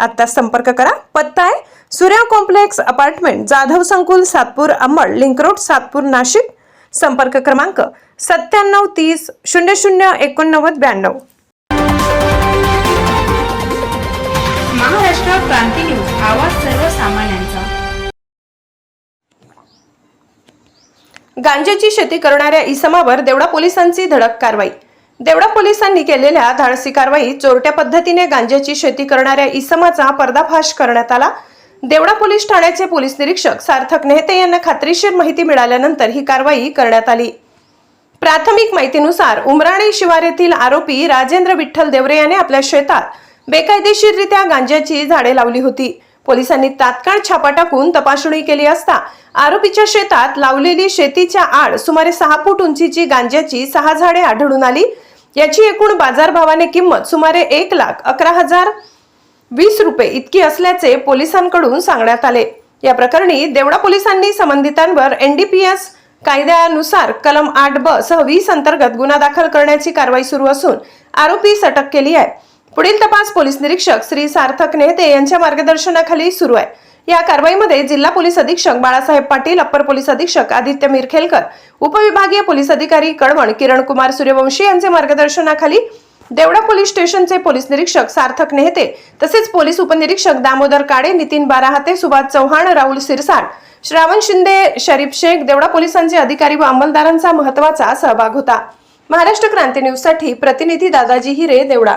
आत्ता संपर्क करा. पत्ता आहे सूर्या कॉम्प्लेक्स अपार्टमेंट जाधव संकुल सातपूर अंबड लिंक रोड सातपूर नाशिक. संपर्क क्रमांक सत्त्याण्णव तीस शून्य शून्य एकोणनव्वद ब्याण्णव. महाराष्ट्र क्रांती न्यूज आवाज सर्वसामान्यांचा. गांजेची शेती करणाऱ्या इसमावर देवडा पोलिसांची धडक कारवाई. देवडा पोलिसांनी केलेल्या धाडसी कारवाईत चोरट्या पद्धतीने गांज्याची शेती करणाऱ्या इसमाचा पर्दाफाश करण्यात आला. देवडा पोलीस ठाण्याचे पोलीस निरीक्षक सार्थक नेहते यांना खात्रीशीर माहिती मिळाल्यानंतर ही कारवाई करण्यात आली. प्राथमिक माहितीनुसार उमराणे शिवार येथील आरोपी राजेंद्र विठ्ठल देवरे याने आपल्या शेतात बेकायदेशीररित्या गांज्याची झाडे लावली होती. पोलिसांनी तात्काळ छापा टाकून तपासणी केली असता आरोपीच्या शेतात लावलेली शेतीच्या आड सुमारे सहा फूट उंचीची गांज्याची सहा झाडे आढळून आली. याची एकूण बाजारभावाने किंमत सुमारे एक लाख अकरा हजार वीस रुपये इतकी असल्याचे पोलिसांकडून सांगण्यात आले. या प्रकरणी देवडा पोलिसांनी संबंधितांवर एनडीपीएस कायद्यानुसार कलम आठ ब सह वीस अंतर्गत गुन्हा दाखल करण्याची कारवाई सुरू असून आरोपी अटक केली आहे. पुढील तपास पोलीस निरीक्षक श्री सार्थक नेहते यांच्या मार्गदर्शनाखाली सुरू आहे. या कारवाईमध्ये जिल्हा पोलीस अधीक्षक बाळासाहेब पाटील अप्पर पोलीस अधीक्षक आदित्य मिरखेलकर उपविभागीय पोलीस अधिकारी कळवण किरण कुमार सूर्यवंशी यांचे मार्गदर्शनाखाली देवडा पोलीस स्टेशनचे पोलीस निरीक्षक सार्थक नेहते तसेच पोलीस उपनिरीक्षक दामोदर काडे नितीन बाराहाते सुभाष चव्हाण राहुल सिरसाट श्रावण शिंदे शरीफ शेख देवडा पोलिसांचे अधिकारी व अंमलदारांचा महत्त्वाचा सहभाग होता. महाराष्ट्र क्रांती न्यूजसाठी प्रतिनिधी दादाजी हिरे देवडा.